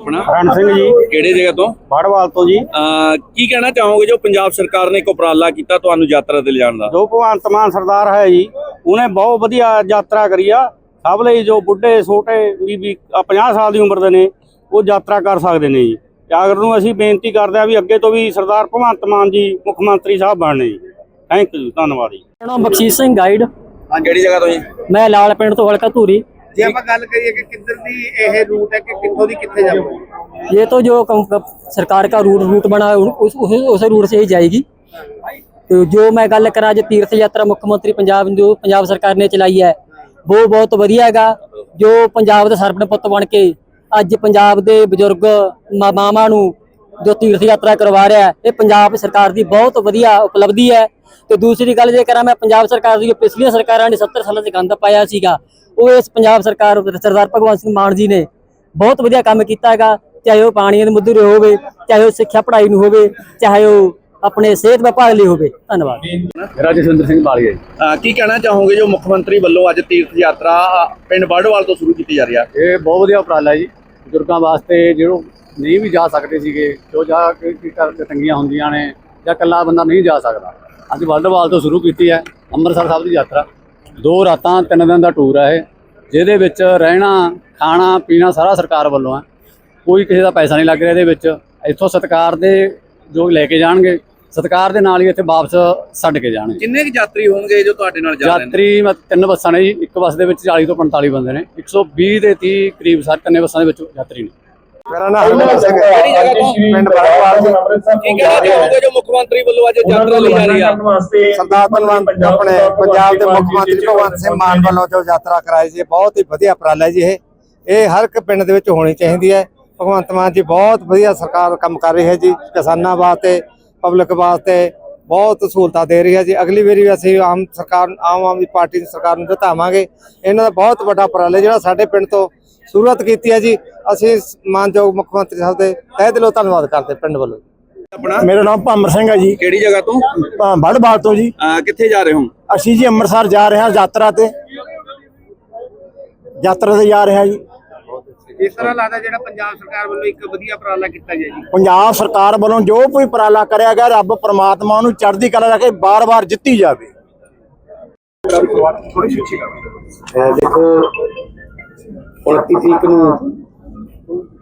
ਆਪਣਾ ਰਣ ਸਿੰਘ ਜੀ। ਕਿਹੜੇ ਜਗ੍ਹਾ ਤੋਂ? ਫੜਵਾਲ ਤੋਂ ਜੀ। ਅਹ ਕੀ ਕਹਿਣਾ ਚਾਹੋਗੇ ਜੋ ਪੰਜਾਬ ਸਰਕਾਰ ਨੇ ਇੱਕ ਉਪਰਾਲਾ ਕੀਤਾ ਤੁਹਾਨੂੰ ਯਾਤਰਾ ਤੇ ਲਿਜਾਣ ਦਾ? ਜੋ ਭਗਵੰਤ ਮਾਨ ਸਰਦਾਰ ਹੈ ਜੀ ਉਹਨੇ ਬਹੁਤ ਵਧੀਆ ਯਾਤਰਾ ਕਰੀ ਆ। ਸਭ ਲਈ ਜੋ ਬੁੱਢੇ ਛੋਟੇ ਵੀ ਵੀ 50 ਸਾਲ ਦੀ ਉਮਰ ਦੇ ਨੇ ਉਹ ਯਾਤਰਾ ਕਰ ਸਕਦੇ ਨੇ ਜੀ ਜਾਗਰ ਨੂੰ ਅਸੀਂ ਬੇਨਤੀ ਕਰਦੇ ਆ ਵੀ ਅੱਗੇ ਤੋਂ ਵੀ ਸਰਦਾਰ ਭਗਵੰਤ ਮਾਨ ਜੀ ਮੁੱਖ ਮੰਤਰੀ ਸਾਹਿਬ ਬਣਨੇ ਜੀ ਥੈਂਕ ਯੂ ਧੰਨਵਾਦ ਜੀ ਮੇਰਾ ਨਾਮ ਬਖਸ਼ੀਸ਼ ਸਿੰਘ ਗਾਈਡ ਹਾਂ ਕਿਹੜੀ ਜਗ੍ਹਾ ਤੋਂ ਜੀ ਮੈਂ ਲਾਲ ਪਿੰਡ ਤੋਂ ਹਲਕਾ ਧੂਰੀ ਜੇ ਆਪਾਂ ਗੱਲ ਕਰੀਏ ਕਿ ਕਿੱਧਰ ਦੀ ਇਹ ਰੂਟ ਹੈ ਕਿ ਕਿੱਥੋਂ ਦੀ ਕਿੱਥੇ ਜਾਊਗੀ ये तो जो कम- सरकार का रूट रूट बना है उस उस, उस रूट से ही जाएगी तो जो मैं गल करा जो तीर्थ यात्रा मुख्यमंत्री पंजाब जो पंजाब सरकार ने चलाई है ਉਹ ਬਹੁਤ ਵਧੀਆ ਹੈਗਾ। ਜੋ ਪੰਜਾਬ ਦੇ ਸਰਪਣ ਪੁੱਤ ਬਣ ਕੇ ਅੱਜ ਪੰਜਾਬ ਦੇ ਬਜ਼ੁਰਗ ਮਾਵਾਂ ਨੂੰ ਜੋ ਤੀਰਥ ਯਾਤਰਾ ਕਰਵਾ ਰਿਹਾ ਇਹ ਪੰਜਾਬ ਸਰਕਾਰ ਦੀ ਬਹੁਤ ਵਧੀਆ ਉਪਲਬਧੀ ਹੈ। ਤੇ ਦੂਸਰੀ ਗੱਲ ਜੇ ਕਰਾਂ ਮੈਂ, ਪੰਜਾਬ ਸਰਕਾਰ ਦੀ ਪਿਛਲੀਆਂ ਸਰਕਾਰਾਂ ਨੇ 70 ਸਾਲਾਂ ਦੇ ਗੰਦ ਪਾਇਆ ਸੀਗਾ, ਉਹ ਇਸ ਪੰਜਾਬ ਸਰਕਾਰ ਸਰਦਾਰ ਭਗਵੰਤ ਸਿੰਘ ਮਾਨ ਜੀ ਨੇ ਬਹੁਤ ਵਧੀਆ ਕੰਮ ਕੀਤਾ ਹੈਗਾ। ਚਾਹੇ ਉਹ ਪਾਣੀ ਦੇ ਮੁੱਦੇ ਹੋਵੇ, ਚਾਹੇ ਉਹ ਸਿੱਖਿਆ ਪੜ੍ਹਾਈ ਨੂੰ ਹੋਵੇ, ਚਾਹੇ ਉਹ ਆਪਣੇ ਸਿਹਤ ਵਿਭਾਗ ਲਈ ਹੋਵੇ। ਧੰਨਵਾਦ। ਮੇਰਾ ਜਸਵਿੰਦਰ ਸਿੰਘ ਬਾਲੀਆ ਜੀ। ਕੀ ਕਹਿਣਾ ਚਾਹੋਗੇ ਜੋ ਮੁੱਖ ਮੰਤਰੀ ਵੱਲੋਂ ਅੱਜ ਤੀਰਥ ਯਾਤਰਾ ਪਿੰਡ ਬਰਡਵਾਲ ਤੋਂ ਸ਼ੁਰੂ ਕੀਤੀ ਜਾ ਰਹੀ ਹੈ ਇਹ ਬਹੁਤ ਵਧੀਆ ਉਪਰਾਲਾ ਜੀ। ਬਜ਼ੁਰਗਾਂ ਵਾਸਤੇ ਜਿਹੜੇ ਨਹੀਂ ਵੀ ਜਾ ਸਕਦੇ ਸੀਗੇ ਜੋ ਜਾ ਕੇ ਕੀ ਕਰਕੇ ਤੰਗੀਆਂ ਹੁੰਦੀਆਂ ਨੇ ਜਾਂ ਇਕੱਲਾ ਬੰਦਾ ਨਹੀਂ ਜਾ ਸਕਦਾ। ਅੱਜ ਵਰਲਡਵਾਲ ਤੋਂ ਸ਼ੁਰੂ ਕੀਤੀ ਹੈ ਅੰਮ੍ਰਿਤਸਰ ਸਾਹਿਬ ਦੀ ਯਾਤਰਾ। ਦੋ ਰਾਤਾਂ ਤਿੰਨ ਦਿਨ ਦਾ ਟੂਰ ਹੈ ਇਹ ਜਿਹਦੇ ਵਿੱਚ ਰਹਿਣਾ ਖਾਣਾ ਪੀਣਾ ਸਾਰਾ ਸਰਕਾਰ ਵੱਲੋਂ ਹੈ ਕੋਈ ਕਿਸੇ ਦਾ ਪੈਸਾ ਨਹੀਂ ਲੱਗ ਰਿਹਾ ਇਹਦੇ ਵਿੱਚ। ਇੱਥੋਂ ਸਤਕਾਰ ਦੇ ਜੋ ਲੈ ਕੇ ਜਾਣਗੇ ਸਤਕਾਰ ਦੇ ਨਾਲ ਹੀ ਇੱਥੇ ਵਾਪਸ ਛੱਡ ਕੇ ਜਾਣਗੇ। ਕਿੰਨੇ ਕੁ ਯਾਤਰੀ ਹੋਣਗੇ ਜੋ ਤੁਹਾਡੇ ਨਾਲ ਜਾ ਰਹੇ ਨੇ? ਯਾਤਰੀ ਮੈਂ ਤਿੰਨ ਬੱਸਾਂ ਨੇ ਜੀ ਇੱਕ ਬੱਸ ਦੇ ਵਿੱਚ 40 ਤੋਂ 45 ਬੰਦੇ ਨੇ 120 ਦੇ 30 ਕਰੀਬ ਸਾਰੇ ਤਿੰਨੇ ਬੱਸਾਂ ਦੇ ਵਿੱਚ ਯਾਤਰੀ ਨੇ। ਮੇਰਾ ਨਾਮ ਸਿੰਘ ਹੈ। ਕਿਹੜੀ ਜਗ੍ਹਾ ਤੋਂ ਪਿੰਡ ਬਰਵਾਲ ਜੀ ਕੀ ਕਹਿਣਾ ਚਾਹੋਗੇ ਜੋ ਮੁੱਖ ਮੰਤਰੀ ਵੱਲੋਂ ਅੱਜ ਯਾਤਰਾ ਲਈ ਜਾ ਰਹੀ ਹੈ ਸਰਦਾਰ ਭਗਵੰਤ ਆਪਣੇ ਪੰਜਾਬ ਦੇ ਮੁੱਖ ਮੰਤਰੀ ਭਗਵੰਤ ਸਿੰਘ ਮਾਨ ਵੱਲੋਂ ਜੋ ਯਾਤਰਾ ਕਰਾਈ ਜੀ ਬਹੁਤ ਹੀ ਵਧੀਆ ਉਪਰਾਲਾ ਹੈ ਜੀ ਇਹ। ਇਹ ਹਰ ਇੱਕ ਪਿੰਡ ਦੇ ਵਿੱਚ ਹੋਣੀ ਚਾਹੀਦੀ ਹੈ। ਭਗਵੰਤ ਮਾਨ ਜੀ ਬਹੁਤ ਵਧੀਆ ਸਰਕਾਰ ਕੰਮ ਕਰ ਰਹੀ ਹੈ ਜੀ ਕਿਸਾਨਾਂ ਵਾਸਤੇ ਪਬਲਿਕ ਵਾਸਤੇ ਬਹੁਤ ਸਹੂਲਤਾਂ ਦੇ ਰਹੀ ਹੈ ਜੀ। ਅਗਲੀ ਵਾਰੀ ਵੀ ਅਸੀਂ ਆਮ ਸਰਕਾਰ ਆਮ ਆਦਮੀ ਪਾਰਟੀ ਦੀ ਸਰਕਾਰ ਨੂੰ ਜਿਤਾਵਾਂਗੇ ਇਹਨਾਂ ਦਾ ਬਹੁਤ ਵੱਡਾ ਉਪਰਾਲਾ ਜਿਹੜਾ ਸਾਡੇ ਪਿੰਡ ਤੋਂ ਸ਼ੁਰੂਆਤ ਕੀਤੀ ਹੈ ਜੀ। ਅਸੀਂ ਮਾਨਯੋਗ ਮੁੱਖ ਮੰਤਰੀ ਸਾਹਿਬ ਦੇ ਤਹਿ ਦਿਲੋਂ ਧੰਨਵਾਦ ਕਰਦੇ ਪਿੰਡ ਵੱਲੋਂ। ਆਪਣਾ? ਮੇਰਾ ਨਾਮ ਭਾਮਰ ਸਿੰਘ ਹੈ ਜੀ। ਕਿਹੜੀ ਜਗ੍ਹਾ ਤੋਂ? ਭਾ- ਬੜਬਾਲ ਤੋਂ ਜੀ। ਕਿੱਥੇ ਜਾ ਰਹੇ ਹੋ? ਅਸੀਂ ਜੀ ਅੰਮ੍ਰਿਤਸਰ ਜਾ ਰਹੇ ਹਾਂ ਯਾਤਰਾ ਤੇ। ਯਾਤਰਾ ਤੇ ਜਾ ਰਹੇ ਹਾਂ ਜੀ। ਇਸ ਤਰ੍ਹਾਂ ਲੱਗਦਾ ਜਿਹੜਾ ਪੰਜਾਬ ਸਰਕਾਰ ਵੱਲੋਂ ਇੱਕ ਵਧੀਆ ਉਪਰਾਲਾ ਕੀਤਾ ਗਿਆ ਜੀ। ਪੰਜਾਬ ਸਰਕਾਰ ਵੱਲੋਂ ਜੋ ਕੋਈ ਉਪਰਾਲਾ ਕਰਿਆ ਗਿਆ ਰੱਬ ਪ੍ਰਮਾਤਮਾ ਨੂੰ ਚੜ੍ਹਦੀ ਕਲਾ ਰੱਖੇ ਬਾਰ-ਬਾਰ ਜਿੱਤੀ ਜਾਵੇ। ਅਹ ਦੇਖੋ 29 ਤਰੀਕ ਨੂੰ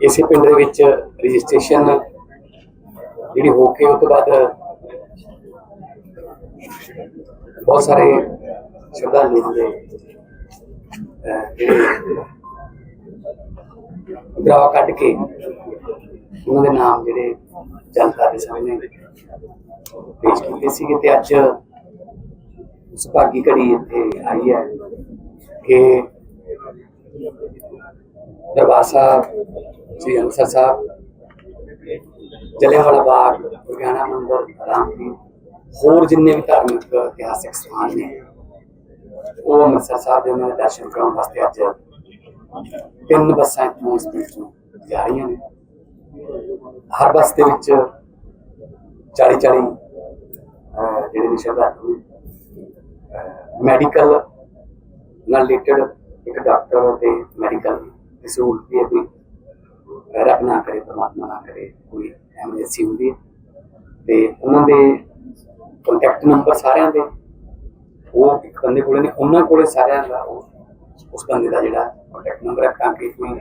ਇਸੇ ਪਿੰਡ ਦੇ ਵਿੱਚ ਰਜਿਸਟ੍ਰੇਸ਼ਨ ਜਿਹੜੀ ਹੋ ਕੇ ਉਸ ਤੋਂ ਬਾਅਦ ਬਹੁਤ ਸਾਰੇ ਸ਼ਰਧਾਲੂ ਅਹ ਜਿਹੜੇ ਗਰਾਵਾ ਕੱਢ ਕੇ ਉਹਨਾਂ ਦੇ ਨਾਮ ਜਿਹੜੇ ਜਨਤਾ ਦੇ ਸਾਹਮਣੇ ਪੇਸ਼ ਕੀਤੇ ਸੀਗੇ ਤੇ ਅੱਜ ਸੁਭਾਗੀ ਘੜੀ ਇੱਥੇ ਆਈ ਹੈ ਕਿ ਦਰਬਾਰ ਸਾਹਿਬ, ਸ੍ਰੀ ਅੰਮ੍ਰਿਤਸਰ ਸਾਹਿਬ ਜਲਿਆਂਵਾਲਾ ਬਾਗ ਦੁਰਗਿਆਨਾ ਮੰਦਿਰ, ਰਾਮਪੀਰ, ਹੋਰ ਜਿੰਨੇ ਵੀ ਧਾਰਮਿਕ ਇਤਿਹਾਸਿਕ ਸਥਾਨ ਨੇ, ਉਹ ਅੰਮ੍ਰਿਤਸਰ ਸਾਹਿਬ ਦੇ ਉਹਨਾਂ ਦੇ ਦਰਸ਼ਨ ਕਰਾਉਣ ਵਾਸਤੇ ਅੱਜ ਤਿੰਨ ਬੱਸਾਂ ਇੱਥੋਂ ਇਸ ਪਿੰਡ ਤੋਂ ਜਾ ਰਹੀਆਂ ਨੇ। ਹਰ ਬੱਸ ਦੇ ਵਿੱਚ 40 40 ਜਿਹੜੇ ਨੇ ਮੈਡੀਕਲ ਨਾਲ ਰਿਲੇਟਡ ਇੱਕ ਡਾਕਟਰ ਤੇ ਮੈਡੀਕਲ ਦੀ ਸਹੂਲਤ ਵੀ ਹੈ ਕੋਈ। ਰੱਬ ਨਾ ਕਰੇ, ਪਰਮਾਤਮਾ ਨਾ ਕਰੇ, ਕੋਈ ਐਮਰਜੈਂਸੀ ਹੁੰਦੀ ਹੈ। ਤੇ ਉਹਨਾਂ ਦੇ ਕੰਟੈਕਟ ਨੰਬਰ ਸਾਰਿਆਂ ਦੇ, ਉਹ ਇੱਕ ਬੰਦੇ ਕੋਲੇ ਨੇ, ਉਹਨਾਂ ਕੋਲੇ ਸਾਰਿਆਂ ਦਾ ਉਸ ਬੰਦੇ ਦਾ ਜਿਹੜਾ ਕੰਟੈਕਟ ਨੰਬਰ ਹੈ ਤਾਂ ਕਿ ਕੋਈ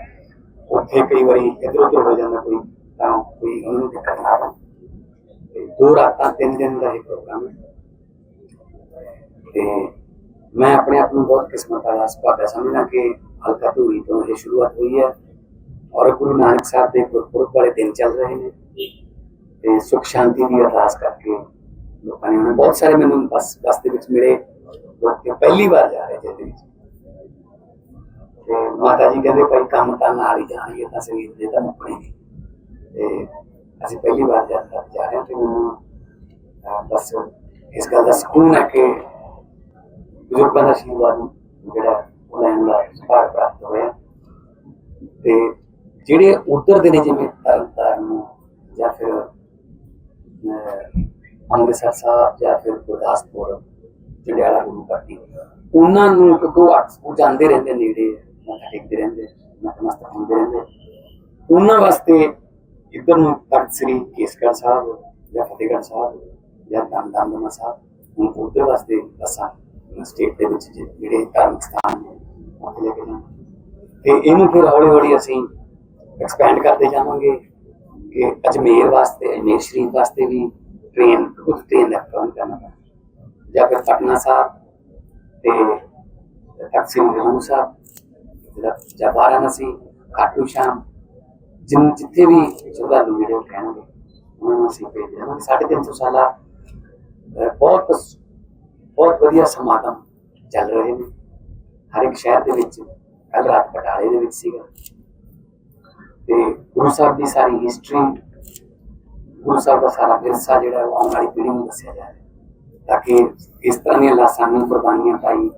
ਉੱਥੇ ਕਈ ਵਾਰੀ ਇੱਧਰ ਉੱਧਰ ਹੋ ਜਾਂਦਾ ਕੋਈ, ਤਾਂ ਕੋਈ ਉਹਨਾਂ ਨੂੰ ਦਿੱਕਤ ਨਾ ਆਵੇ। ਦੋ ਰਾਤਾਂ, ਤਿੰਨ ਦਿਨ ਦਾ ਇਹ ਪ੍ਰੋਗਰਾਮ ਹੈ। ਤੇ ਮੈਂ ਆਪਣੇ ਆਪ ਨੂੰ ਬਹੁਤ ਕਿਸਮਤ ਵਾਲਾ ਸੁਭਾਗਾ ਸਮਝਦਾ ਕਿ ਹਲਕਾ ਧੂਰੀ ਤੋਂ ਇਹ ਸ਼ੁਰੂਆਤ ਹੋਈ ਹੈ ਔਰ ਗੁਰੂ ਨਾਨਕ ਸਾਹਿਬ ਦੇ ਗੁਰਪੁਰਬ ਵਾਲੇ ਦਿਨ ਚੱਲ ਰਹੇ ਨੇ। ਤੇ ਸੁਖ ਸ਼ਾਂਤੀ ਦੀ ਅਰਦਾਸ ਕਰਕੇ ਲੋਕਾਂ ਨੇ ਉਹਨੇ ਬਹੁਤ ਸਾਰੇ ਮੈਨੂੰ ਬਸ ਬਸ ਦੇ ਵਿੱਚ ਮਿਲੇ। ਲੋਕ ਪਹਿਲੀ ਵਾਰ ਜਾ ਰਹੇ ਤੇ ਮਾਤਾ ਜੀ ਕਹਿੰਦੇ ਭਾਈ ਕੰਮ ਤਾਂ ਨਾਲ ਹੀ ਜਾਣਗੇ ਤਾਂ ਸਰੀਰ ਦੇ ਤਾਂ ਮੁੱਕਣੇ ਤੇ ਅਸੀਂ ਪਹਿਲੀ ਵਾਰ ਜਾ ਜਾ ਰਹੇ ਹਾਂ ਤੇ ਮੈਨੂੰ ਬਸ ਇਸ ਗੱਲ ਦਾ ਸਕੂਨ ਹੈ ਕਿ ਬਜ਼ੁਰਗਾਂ ਦਾ ਆਸ਼ੀਰਵਾਦ ਜਿਹੜਾ ਉਹ ਲੈਣ ਦਾ ਪ੍ਰਾਪਤ ਹੋਇਆ। ਤੇ ਜਿਹੜੇ ਉਧਰ ਦੇ ਨੇ ਜਿਵੇਂ ਤਰਨਤਾਰਨ ਜਾਂ ਫਿਰ ਅਹ, ਅੰਮ੍ਰਿਤਸਰ ਸਾਹਿਬ ਜਾਂ ਫਿਰ ਗੁਰਦਾਸਪੁਰ ਜੰਡਿਆਲਾ ਗੁਰੂ ਘਾਟੀ ਉਹਨਾਂ ਨੂੰ ਕਿਉਂਕਿ ਉਹ ਅਕਸ- ਉਹ ਜਾਂਦੇ ਰਹਿੰਦੇ ਨੇੜੇ। ਮੱਥਾ ਟੇਕਦੇ ਰਹਿੰਦੇ ਨਤਮਸਤਕ ਹੁੰਦੇ ਰਹਿੰਦੇ ਉਹਨਾਂ ਵਾਸਤੇ ਇੱਧਰ ਨੂੰ ਤਖਤ ਸ੍ਰੀ ਕੇਸਗੜ੍ਹ ਸਾਹਿਬ ਜਾਂ ਫਤਿਹਗੜ੍ਹ ਸਾਹਿਬ ਜਾਂ ਦਮਦਮਾ ਸਾਹਿਬ, ਹੁਣ ਉਧਰ ਵਾਸਤੇ ਅਸਾਂ ਸਟੇਟ ਦੇ ਵਿੱਚ ਜਿਹੜੇ ਧਾਰਮਿਕ ਸਥਾਨ ਨੇ, ਉੱਥੇ ਲੈ ਕੇ ਜਾਣਾ। ਤੇ ਇਹਨੂੰ ਫਿਰ ਹੌਲੀ ਹੌਲੀ ਅਸੀਂ ਐਕਸਪੈਂਡ ਕਰਦੇ ਜਾਵਾਂਗੇ ਕਿ ਅਜਮੇਰ ਵਾਸਤੇ, ਅਜਮੇਰ ਸ਼ਰੀਫ ਵਾਸਤੇ ਵੀ ਟ੍ਰੇਨ ਖੁਦ ਟ੍ਰੇਨ ਦਾ ਪ੍ਰਬੰਧ ਕਰਨਾ ਪੈਣਾ ਜਾਂ ਫਿਰ ਪਟਨਾ ਸਾਹਿਬ ਤੇ ਤਖਤ ਸ੍ਰੀ ਹਜ਼ੂਰ ਸਾਹਿਬ ਜਾਂ ਵਾਰਾਣਸੀ ਖਾਟੂ ਸ਼ਾਮ ਜਿਨ ਜਿੱਥੇ ਵੀ ਸ਼ਰਧਾਲੂ ਜਿਹੜੇ ਕਹਿਣਗੇ, ਉਹਨਾਂ ਨੂੰ ਅਸੀਂ ਭੇਜ ਦੇਵਾਂਗੇ ਸਾਢੇ ਸਾਲਾ ਬਹੁਤ ਬਹੁਤ ਵਧੀਆ ਸਮਾਗਮ ਚੱਲ ਰਹੇ ਨੇ। ਹਰ ਇੱਕ ਸ਼ਹਿਰ ਦੇ ਵਿੱਚ ਕੱਲ ਰਾਤ ਬਟਾਲੇ ਦੇ ਵਿੱਚ ਸੀਗਾ। ਤੇ ਗੁਰੂ ਸਾਹਿਬ ਦੀ ਸਾਰੀ ਹਿਸਟਰੀ ਗੁਰੂ ਸਾਹਿਬ ਦਾ ਸਾਰਾ ਵਿਰਸਾ ਜਿਹੜਾ ਉਹ ਆਉਣ ਵਾਲੀ ਪੀੜ੍ਹੀ ਨੂੰ ਦੱਸਿਆ ਜਾ ਰਿਹਾ ਤਾਂ ਕਿ ਇਸ ਤਰ੍ਹਾਂ ਦੀਆਂ ਲਾਸਾਂ ਨੂੰ ਕੁਰਬਾਨੀਆਂ ਪਾਈ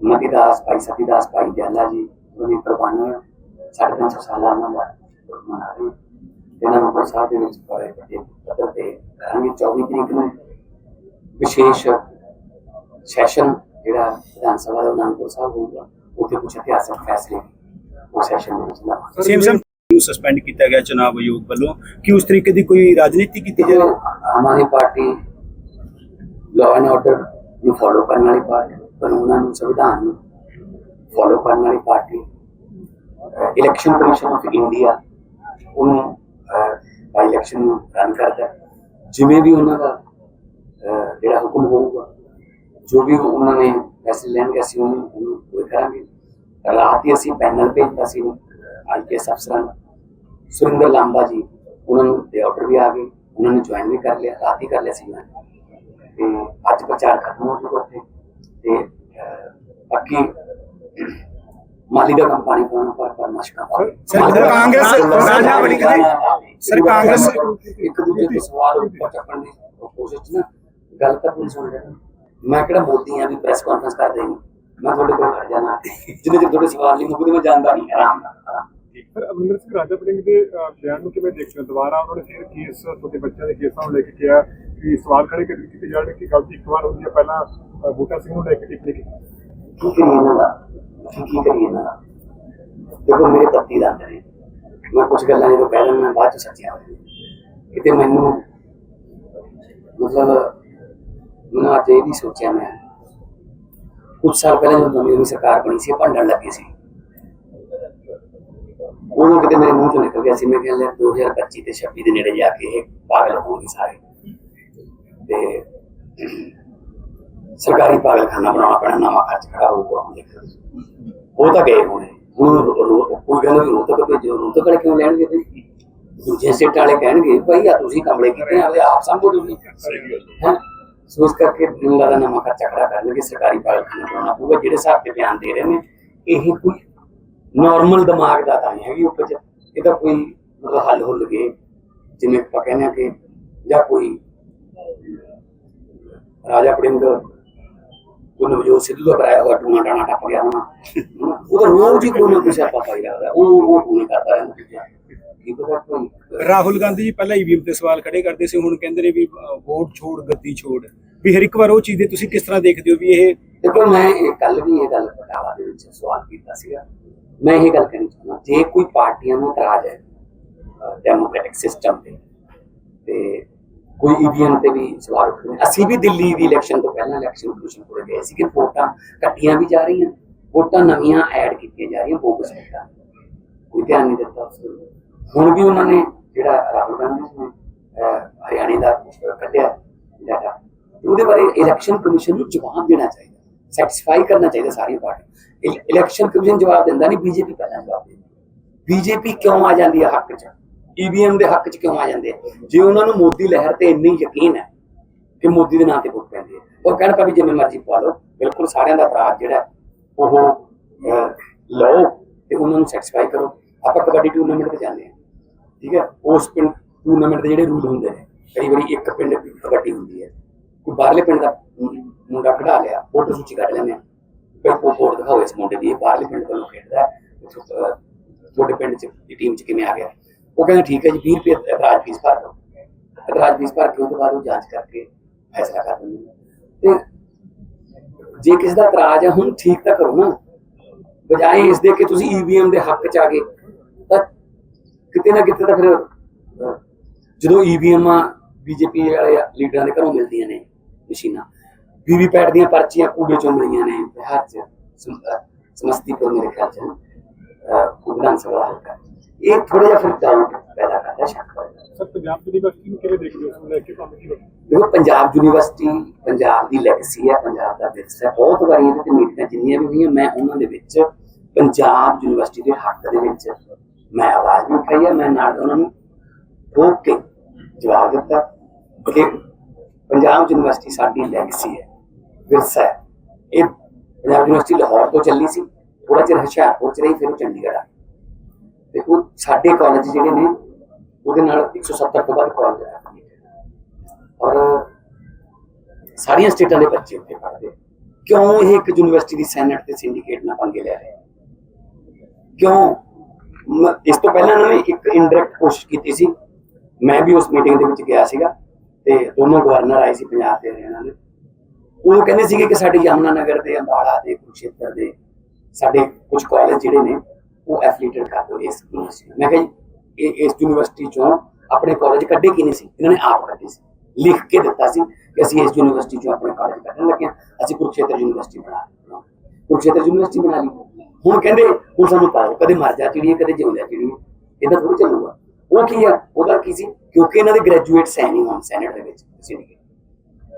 ਮਤੀਦਾਸ ਭਾਈ ਸਤੀਦਾਸ ਭਾਈ ਦਿਆਲਾ ਜੀ ਉਹਦੀ ਕੁਰਬਾਨੀਆਂ ਸਾਢੇ ਤਿੰਨ ਸੌ ਸਾਲਾਂ ਉਹਨਾਂ ਦਾ ਮਨਾ ਰਹੇ ਇਹਨਾਂ ਨੂੰ ਪ੍ਰਸਾਦ ਦੇ ਵਿੱਚ ਬੜੇ ਵੱਡੇ ਪੱਧਰ ਤੇ ਕਰਾਂਗੇ। 24 ਤਰੀਕ ਨੂੰ ਵਿਸ਼ੇਸ਼ ਸੈਸ਼ਨ ਜਿਹੜਾ ਵਿਧਾਨ ਸਭਾ ਦਾ ਅਨੰਦਪੁਰ ਸਾਹਿਬ ਹੋਊਗਾ ਉੱਥੇ ਕੁਝ ਇਤਿਹਾਸਕ ਫੈਸਲੇ ਉਹ ਸੈਸ਼ਨ ਦੇ ਵਿੱਚ ਲਵਾਂਗੇ। ਸਾਹਿਬ ਨੂੰ ਸਸਪੈਂਡ ਕੀਤਾ ਗਿਆ ਚੁਣਾਵ ਆਯੋਗ ਵੱਲੋਂ। ਕਿ ਉਸ ਤਰੀਕੇ ਦੀ ਕੋਈ ਰਾਜਨੀਤੀ ਕੀਤੀ ਜੋ ਜਾਵੇ ਹਮਾਰੀ ਪਾਰਟੀ ਲਾਅ ਐਂਡ ਆਰਡਰ ਨੂੰ ਫੋਲੋ ਕਰਨ ਵਾਲੀ ਪਾਰਟੀ ਕਾਨੂੰਨਾਂ ਨੂੰ ਸੰਵਿਧਾਨ ਨੂੰ ਫੋਲੋ ਕਰਨ ਵਾਲੀ party election commission of India ਉਹਨੂੰ ਬਾਈ ਇਲੈਕਸ਼ਨ ਰਨ ਕਰਦਾ ਜਿਵੇਂ ਵੀ ਉਹਨਾਂ ਦਾ ਜਿਹੜਾ ਹੁਕਮ ਹੋਊਗਾ, ਜੋ ਵੀ ਉਹਨਾਂ ਨੇ ਫੈਸਲੇ ਲੈਣਗੇ, ਅਸੀਂ ਉਹਨੂੰ ਉਹਨੂੰ ਪੂਰੇ ਕਰਾਂਗੇ। ਰਾਤ ਹੀ ਅਸੀਂ ਪੈਨਲ ਭੇਜਤਾ ਸੀ ਆਈਪੀਐਸ ਅਫਸਰਾਂ ਨੂੰ। ਸੁਰਿੰਦਰ ਲਾਂਬਾ ਜੀ, ਉਹਨਾਂ ਨੂੰ ਦੇ ਆਰਡਰ ਵੀ ਆ ਗਏ। ਉਹਨਾਂ ਨੇ ਜੁਆਇਨ ਵੀ ਕਰ ਲਿਆ, ਰਾਤ ਹੀ ਕਰ ਲਿਆ ਸੀ। ਮੈਂ ਤੇ ਅੱਜ ਪ੍ਰਚਾਰ ਖਤਮ ਹੋ ਚੁੱਕਾ ਉੱਥੇ। ਤੇ ਬਾਕੀ ਮਾਲੀ ਦਾ ਕੰਮ ਪਾਣੀ ਪਾਉਣਾ ਪਰ ਪਰ ਮਸ਼ਕਾ ਸਰ, ਕਾਂਗਰਸ- ਰਾਜਾ ਕਹਿੰਦੀ- ਸਰ, ਕਾਂਗਰਸ- ਇੱਕ ਦੂਜੇ ਤੋਂ ਸਵਾਲ ਉੱਪਰ ਚੱਕਣ ਦੀ ਕੋਸ਼ਿਸ਼ 'ਚ ਨਾ ਗੱਲ ਤਾਂ ਪੂਰੀ ਸੁਣ ਰਿਹਾ ਮੈਂ ਕਿਹੜਾ ਮੋਦੀ ਆ ਵੀ ਪ੍ਰੈਸ ਕਾਨਫਰੰਸ ਕਰਦੇ ਨਹੀਂ ਮੈਂ ਤੁਹਾਡੇ ਕੋਲ ਖੜ ਜਾਣਾ। ਜਿੰਨੇ ਚਿਰ ਤੁਹਾਡੇ ਸਵਾਲ ਨਹੀਂ ਮੁੱਕਦੇ ਮੈਂ ਜਾਣਦਾ ਨਹੀਂ। ਆਰਾਮ ਨਾਲ। ਸਰ ਅਮਰਿੰਦਰ ਸਿੰਘ ਰਾਜਾ ਵੜਿੰਗ ਦੇ ਬਿਆਨ ਨੂੰ ਕਿਵੇਂ ਦੇਖਦੇ ਹੋ? ਦੁਬਾਰਾ ਉਹਨਾਂ ਨੇ ਫਿਰ ਕੇਸ ਤੁਹਾਡੇ ਬੱਚਿਆਂ ਦੇ ਕੇਸਾਂ ਨੂੰ ਲੈ ਕੇ ਕਿਹਾ ਕਿ ਸਵਾਲ ਖੜੇ ਕੀਤੇ ਜਾਣ ਕਿ ਗਲਤੀ ਇੱਕ ਵਾਰ ਹੁੰਦੀ ਹੈ, ਪਹਿਲਾਂ ਬੂਟਾ ਸਿੰਘ ਨੂੰ ਲੈ ਕੇ ਟਿੱਪਣੀ ਕੀ ਕਰੀਏ ਇਹਨਾਂ ਦਾ? ਅਸੀਂ ਕੀ ਕਰੀਏ ਇਹਨਾਂ ਦਾ? ਦੇਖੋ, ਮੇਰੇ ਪੱਤੀ ਦਾ ਅੰਦਰ ਮੈਂ ਕੁਝ ਗੱਲਾਂ ਜਦੋਂ ਕਹਿ ਦਿੰਦਾ, ਮੈਂ ਬਾਅਦ ਚ ਸੱਚੀਆਂ ਹੋ ਕਿਤੇ ਮੈਨੂੰ, ਮਤਲਬ ਮੈਂ ਅੱਜ ਇਹ ਵੀ ਸੋਚਿਆ ਮੈਂ। ਕੁਝ ਸਾਲ ਪਹਿਲਾਂ ਜਦੋਂ ਨਵੀਂ ਸਰਕਾਰ ਬਣੀ ਸੀ, ਭੰਡਣ ਲੱਗੀ ਸੀ। ਉਦੋਂ ਕਿਤੇ ਮੇਰੇ ਮੂੰਹ ਚੋਂ ਨਿਕਲ ਗਿਆ ਸੀ, ਮੈਂ ਕਿਹਾ ਲੈ 2025 ਤੇ 26 ਦੇ ਨੇੜੇ ਜਾ ਕੇ ਇਹ ਪਾਗਲ ਹੋਣਗੇ ਸਾਰੇ। ਤੇ ਸਰਕਾਰੀ ਪਾਗਲਖਾਨਾ ਬਣਾਉਣਾ ਪੈਣਾ ਨਵਾਂ ਖਰਚ ਖੜਾ ਹੋਊਗਾ ਹੁਣ ਦੇਖੋ ਉਹ ਤਾਂ ਗਏ ਹੋਣੇ। ਹੁਣ ਕੋਈ ਕਹਿੰਦਾ ਵੀ ਰੋਤਕ ਭੇਜੋ। ਰੋਤਕ ਵਾਲੇ ਕਿਉਂ ਲੈਣਗੇ ਤੁਸੀਂ ਦੂਜੇ ਸਟੇਟ ਵਾਲੇ ਕਹਿਣਗੇ ਭਾਈ ਆ ਤੁਸੀਂ ਕਮਲੇ ਕੀਤੇ ਆ ਆਪਦੇ ਆਪ ਸੰਭੋ ਤੁਸੀਂ। ਹੈ। ਸੋ ਇਸ ਕਰਕੇ ਮੈਨੂੰ ਲੱਗਦਾ ਨਵਾਂ ਖਰਚਾ ਖੜਾ ਕਰਨਗੇ ਸਰਕਾਰੀ ਪਾਗਲਖਾਨਾ ਬਣਾਉਣਾ ਪਊਗਾ ਜਿਹੜੇ ਹਿਸਾਬ ਤੇ ਬਿਆਨ ਦੇ ਰਹੇ ਨੇ ਇਹ ਕੋਈ ਨਾਰਮਲ ਦਿਮਾਗ ਦਾ ਤਾਂ ਨਹੀਂ ਹੈਗੀ ਉਪਜ ਇਹ ਤਾਂ ਕੋਈ ਮਤਲਬ ਹੱਲ ਹੁੱਲ ਗਏ ਜਿਵੇਂ ਆਪਾਂ ਕਹਿੰਦੇ ਆ ਕਿ ਜਾਂ ਕੋਈ ਰਾਜਾ ਪੜਿੰਗ ਕੋਈ ਨਵਜੋਤ ਸਿੱਧੂ ਦਾ ਕਰਾਇਆ ਹੋਇਆ ਟੂਣਾ ਟਾਣਾ ਟੱਪ ਗਿਆ ਹੋਣਾ। ਉਹਦਾ ਰੋਜ਼ ਹੀ ਕੋਈ ਨਾ ਕੋਈ ਸਿਆਪਾ ਪਾਈ ਰੱਖਦਾ। ਉਹ ਉਹ ਪੂਰੀ ਕਰਦਾ ਰਹਿੰਦਾ ਰਾਹੁਲ ਗਾਂਧੀ ਜੀ ਪਹਿਲਾਂ ਈਵੀਐਮ ਤੇ ਸਵਾਲ ਖੜੇ ਕਰਦੇ ਸੀ ਹੁਣ ਕਹਿੰਦੇ ਨੇ ਵੀ ਵੋਟ ਛੋੜ ਗੱਦੀ ਛੋੜ। ਵੀ ਹਰ ਇੱਕ ਵਾਰ ਉਹ ਚੀਜ਼ ਦੇ ਤੁਸੀਂ ਕਿਸ ਤਰ੍ਹਾਂ ਦੇਖਦੇ ਹੋ ਵੀ ਇਹ ਦੇਖੋ ਮੈਂ ਇਹ ਕੱਲ ਵੀ ਇਹ ਗੱਲ ਬਟਾਲਾ ਦੇ ਵਿੱਚ ਸਵਾਲ ਕੀਤਾ ਸੀਗਾ। ਮੈਂ ਇਹ ਗੱਲ ਕਹਿਣੀ ਚਾਹੁੰਦਾ ਜੇ ਕੋਈ ਪਾਰਟੀਆਂ ਨੂੰ ਇਤਰਾਜ਼ ਹੈ ਡੈਮੋਕ੍ਰੈਟਿਕ ਸਿਸਟਮ ਤੇ ਤੇ ਕੋਈ ਈਵੀਐਮ ਤੇ ਵੀ ਸਵਾਲ ਉੱਠਦੇ ਨੇ ਅਸੀਂ ਵੀ ਦਿੱਲੀ ਦੀ ਇਲੈਕਸ਼ਨ ਤੋਂ ਪਹਿਲਾਂ ਇਲੈਕਸ਼ਨ ਕਮਿਸ਼ਨ ਕੋਲ ਗਏ ਸੀ ਕਿ ਵੋਟਾਂ ਕੱਟੀਆਂ ਵੀ ਜਾ ਰਹੀਆਂ ਵੋਟਾਂ ਨਵੀਆਂ ਐਡ ਕੀਤੀਆਂ ਜਾ ਰਹੀਆਂ ਬੋਗਸ ਵੋਟਾਂ ਕੋਈ ਧਿਆਨ ਨਹੀਂ ਦਿੱਤਾ ਉਸ ਵੱਲ। ਹੁਣ ਵੀ ਉਹਨਾਂ ਨੇ ਜਿਹੜਾ ਰਾਹੁਲ ਗਾਂਧੀ ਨੇ ਹਰਿਆਣੇ ਦਾ ਕੱਢਿਆ ਡਾਟਾ ਉਹਦੇ ਬਾਰੇ ਇਲੈਕਸ਼ਨ ਕਮਿਸ਼ਨ ਨੂੰ ਜਵਾਬ ਦੇਣਾ ਚਾਹੀਦਾ। ਸੈਟੀਸਫਾਈ ਕਰਨਾ ਚਾਹੀਦਾ ਸਾਰੀਆਂ ਪਾਰਟੀਆਂ ਇਲੈਕਸ਼ਨ ਕਮਿਸ਼ਨ ਜਵਾਬ ਦਿੰਦਾ ਨਹੀਂ ਬੀਜੇਪੀ ਪਹਿਲਾਂ ਜਵਾਬ ਦਿੰਦੀ। ਬੀਜੇਪੀ ਕਿਉਂ ਆ ਜਾਂਦੀ ਹੈ ਹੱਕ 'ਚ? ਈਵੀਐਮ ਦੇ ਹੱਕ 'ਚ ਕਿਉਂ ਆ ਜਾਂਦੇ ਜੇ ਉਹਨਾਂ ਨੂੰ ਮੋਦੀ ਲਹਿਰ ਤੇ ਇੰਨੀ ਯਕੀਨ ਹੈ ਕਿ ਮੋਦੀ ਦੇ ਨਾਂ ਤੇ ਵੋਟ ਪੈਂਦੀ ਹੈ। ਉਹ ਕਹਿਣ ਤਾਂ ਵੀ ਜਿਵੇਂ ਮਰਜ਼ੀ ਪਵਾ ਲਓ, ਬਿਲਕੁਲ ਸਾਰਿਆਂ ਦਾ ਇਤਰਾਜ਼ ਜਿਹੜਾ ਉਹ ਲਓ ਤੇ ਉਹਨਾਂ ਨੂੰ ਸੈਟੀਸਫਾਈ ਕਰੋ। ਆਪਾਂ ਕਬੱਡੀ ਟੂਰਨਾਮੈਂਟ ਤੇ ਜਾਂਦੇ ਹਾਂ। ਠੀਕ ਹੈ? ਉਸ ਪਿੰਡ ਟੂਰਨਾਮੈਂਟ ਦੇ ਜਿਹੜੇ ਰੂਲ ਹੁੰਦੇ ਨੇ, ਕਈ ਵਾਰੀ ਇੱਕ ਪਿੰਡ ਦੀ ਕਬੱਡੀ ਹੁੰਦੀ ਹੈ। ਕੋਈ ਬਾਹਰਲੇ ਪਿੰਡ ਦਾ ਮੁੰਡਾ ਕਢਾ ਲਿਆ, ਫੋਟੋ ਸੂਚੀ ਕੱਢ ਲੈਂਦੇ ਆ ਕੋਈ ਕੋ ਬੋਰਡ ਦਿਖਾਓ ਇਸ ਮੁੰਡੇ ਦੀ, ਇਹ ਬਾਹਰਲੇ ਪਿੰਡ ਵੱਲੋਂ ਖੇਡਦਾ ਤੁਹਾਡੇ ਪਿੰਡ 'ਚ ਟੀਮ 'ਚ ਕਿਵੇਂ ਆ ਗਿਆ? ਉਹ ਕਹਿੰਦੇ, ਠੀਕ ਹੈ ਜੀ 20 ਰੁਪਏ ਇਤਰਾਜ਼ ਫੀਸ ਭਰ ਦਿਓ। ਇਤਰਾਜ਼ ਫੀਸ ਭਰ ਕੇ ਉਹਦੇ ਬਾਅਦ ਉਹ ਜਾਂਚ ਕਰਕੇ ਫੈਸਲਾ ਕਰ ਦਿੰਦੇ ਤੇ ਜੇ ਕਿਸੇ ਦਾ ਇਤਰਾਜ਼ ਹੈ ਹੁਣ ਠੀਕ ਤਾਂ ਕਰੋ ਨਾ। ਬਜਾਏ ਇਸ ਦੇ ਕਿ ਤੁਸੀਂ ਈਵੀਐਮ ਦੇ ਹੱਕ 'ਚ ਆ ਗਏ, ਤਾਂ ਕਿਤੇ ਨਾ ਕਿਤੇ ਤਾਂ ਫਿਰ ਜਦੋਂ ਈਵੀਐਮ ਬੀਜੇਪੀ ਵਾਲੇ ਲੀਡਰਾਂ ਦੇ ਘਰੋਂ ਮਿਲਦੀਆਂ ਨੇ ਮਸ਼ੀਨਾਂ ਵੀਵੀਪੈਟ ਦੀਆਂ ਪਰਚੀਆਂ ਕੂੜੇ ਚੋਂ ਮਿਲੀਆਂ ਨੇ ਬਿਹਾਰ 'ਚ ਸਮਸਤੀਪੁਰ ਮੇਰੇ ਖਿਆਲ 'ਚ ਵਿਧਾਨ ਸਭਾ ਹਲਕਾ। ਇਹ ਥੋੜਾ ਜਿਹਾ ਫਿਰ ਡਾਊਟ ਪੈਦਾ ਕਰਦਾ ਸ਼ੱਕ ਸਰ ਪੰਜਾਬ ਯੂਨੀਵਰਸਿਟੀ ਨੂੰ ਕਿਵੇਂ ਦੇਖਦੇ ਹੋ ਲੈ ਕੇ ਤੁਹਾਨੂੰ ਕੀ ਲੱਗਦਾ ਪੰਜਾਬ ਯੂਨੀਵਰਸਿਟੀ ਪੰਜਾਬ ਦੀ ਲੈਗੇਸੀ ਹੈ ਪੰਜਾਬ ਦਾ ਵਿਰਸਾ ਹੈ। ਬਹੁਤ ਵਾਰੀ ਇਹਦੇ ਤੇ ਮੀਟਿੰਗਾਂ ਜਿੰਨੀਆਂ ਵੀ ਹੋਈਆਂ ਮੈਂ ਉਹਨਾਂ ਦੇ ਵਿੱਚ ਪੰਜਾਬ ਯੂਨੀਵਰਸਿਟੀ ਦੇ ਹੱਕ ਦੇ ਵਿੱਚ ਮੈਂ ਆਵਾਜ਼ ਵੀ ਉਠਾਈ ਹੈ ਮੈਂ ਨਾਲ ਉਹਨਾਂ ਨੂੰ ਠੋਕ ਕੇ ਜਵਾਬ ਦਿੱਤਾ ਕਿ ਪੰਜਾਬ ਯੂਨੀਵਰਸਿਟੀ ਸਾਡੀ ਲੈਗੇਸੀ ਹੈ ਵਿਰਸਾ ਹੈ। ਇਹ ਪੰਜਾਬ ਯੂਨੀਵਰਸਿਟੀ ਲਾਹੌਰ ਤੋਂ ਚੱਲੀ ਸੀ ਥੋੜਾ ਚਿਰ ਹੁਸ਼ਿਆਰਪੁਰ ਚ ਰਹੀ ਫਿਰ ਚੰਡੀਗੜ੍ਹ ਆ ਤੇ ਉਹ ਸਾਡੇ ਕਾਲਜ ਜਿਹੜੇ ਨੇ, ਉਹਦੇ ਨਾਲ 170 ਤੋਂ ਵੱਧ ਕਾਲਜ ਆ ਔਰ ਸਾਰੀਆਂ ਸਟੇਟਾਂ ਦੇ ਬੱਚੇ ਉੱਥੇ ਪੜ੍ਹਦੇ ਕਿਉਂ ਇਹ ਇੱਕ ਯੂਨੀਵਰਸਿਟੀ ਦੀ ਸੈਨੇਟ ਤੇ ਸਿੰਡੀਕੇਟ ਨਾਲ ਪੰਗੇ ਲੈ ਰਹੇ ਕਿਉਂ? ਇਸ ਤੋਂ ਪਹਿਲਾਂ ਇਹਨਾਂ ਨੇ ਇੱਕ ਇਨਡਾਇਰੈਕਟ ਕੋਸ਼ਿਸ਼ ਕੀਤੀ ਸੀ। ਮੈਂ ਵੀ ਉਸ ਮੀਟਿੰਗ ਦੇ ਵਿੱਚ ਗਿਆ ਸੀਗਾ ਤੇ ਦੋਨੋਂ ਗਵਰਨਰ ਆਏ ਸੀ ਪੰਜਾਬ ਦੇ ਹਰਿਆਣਾ ਦੇ ਉਹ ਕਹਿੰਦੇ ਸੀਗੇ ਕਿ ਸਾਡੇ ਯਮਨਾ ਨਗਰ ਦੇ, ਅੰਬਾਲਾ ਦੇ, ਕੁਰੂਕਸ਼ੇਤਰ ਦੇ ਸਾਡੇ ਕੁਝ ਕਾਲਜ ਜਿਹੜੇ ਨੇ ਉਹ ਐਫੀਲੀਏਟਡ ਕਰ ਦਿਓ ਇਸ ਯੂਨੀਵਰਸਿਟੀ ਮੈਂ ਕਿਹਾ ਜੀ, ਇਹ ਇਸ ਯੂਨੀਵਰਸਿਟੀ ਚੋਂ ਆਪਣੇ ਕਾਲਜ ਕੱਢੇ ਕਿਨੇ ਸੀ? ਇਹਨਾਂ ਨੇ ਆਪ ਕੱਢੇ ਸੀ। ਲਿਖ ਕੇ ਦਿੱਤਾ ਸੀ ਕਿ ਅਸੀਂ ਇਸ ਯੂਨੀਵਰਸਿਟੀ ਚੋਂ ਆਪਣੇ ਕਾਲਜ ਕੱਢਣ ਲੱਗੇ ਹਾਂ। ਅਸੀਂ ਕੁਰੂਕਸ਼ੇਤਰ ਯੂਨੀਵਰਸਿਟੀ ਬਣਾ ਲਈ ਕੁਰੂਕਸ਼ੇਤਰ ਯੂਨੀਵਰਸਿਟੀ ਬਣਾ ਲਈ। ਹੁਣ ਕਹਿੰਦੇ, ਹੁਣ ਸਾਨੂੰ ਪਾਓ ਕਦੇ ਮਰ ਜਾ ਚਿੜੀਏ ਕਦੇ ਜਿਉਂਦਾ ਚਿੜੀਏ ਇਹਦਾ ਥੋੜੀ ਚੱਲੂਗਾ। ਉਹ ਕੀ ਆ? ਉਹਦਾ ਕੀ ਸੀ? ਕਿਉਂਕਿ ਇਹਨਾਂ ਦੇ ਗ੍ਰੈਜੂਏਟ ਸੈਨਿੰਗ ਹੋਣ ਸੈਨੇਟ ਦੇ ਵਿੱਚ ਸੀਗੇ